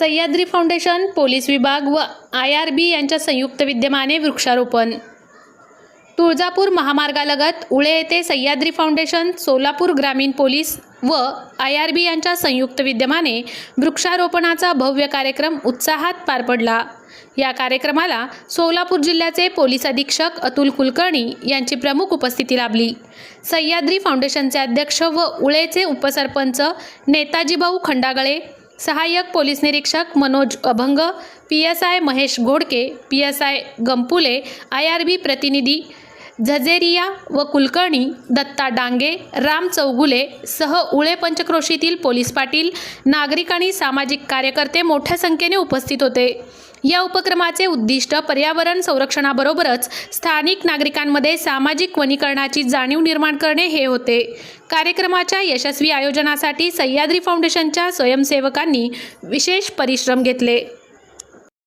Sahyadri foundation police विभाग व I R बी यांच्या संयुक्त विद्यमाने वृक्षारोपण. तुळजापूर महामार्गालगत उळे येथे सह्याद्री फाउंडेशन सोलापूर ग्रामीण पोलीस व आय आर बी यांच्या संयुक्त विद्यमाने वृक्षारोपणाचा भव्य कार्यक्रम उत्साहात पार पडला. या कार्यक्रमाला सोलापूर जिल्ह्याचे पोलीस अधीक्षक अतुल कुलकर्णी यांची प्रमुख उपस्थिती लाभली. सह्याद्री फाउंडेशनचे अध्यक्ष व उळेचे उपसरपंच नेताजीभाऊ खंडागळे सहाय्यक पोलीस निरीक्षक Manoj Abhang P S I Mahesh Ghodke P S I Gampule I R B प्रतिनिधी झजेरिया व कुलकर्णी दत्ता डांगे राम चौगुले सह उळे पंचक्रोशीतील पोलीस पाटील नागरिक आणि सामाजिक कार्यकर्ते मोठ्या संख्येने उपस्थित होते. या उपक्रमाचे उद्दिष्ट पर्यावरण संरक्षणाबरोबरच स्थानिक नागरिकांमध्ये सामाजिक वनीकरणाची जाणीव निर्माण करणे हे होते. कार्यक्रमाच्या यशस्वी आयोजनासाठी सह्याद्री फाउंडेशनच्या स्वयंसेवकांनी विशेष परिश्रम घेतले.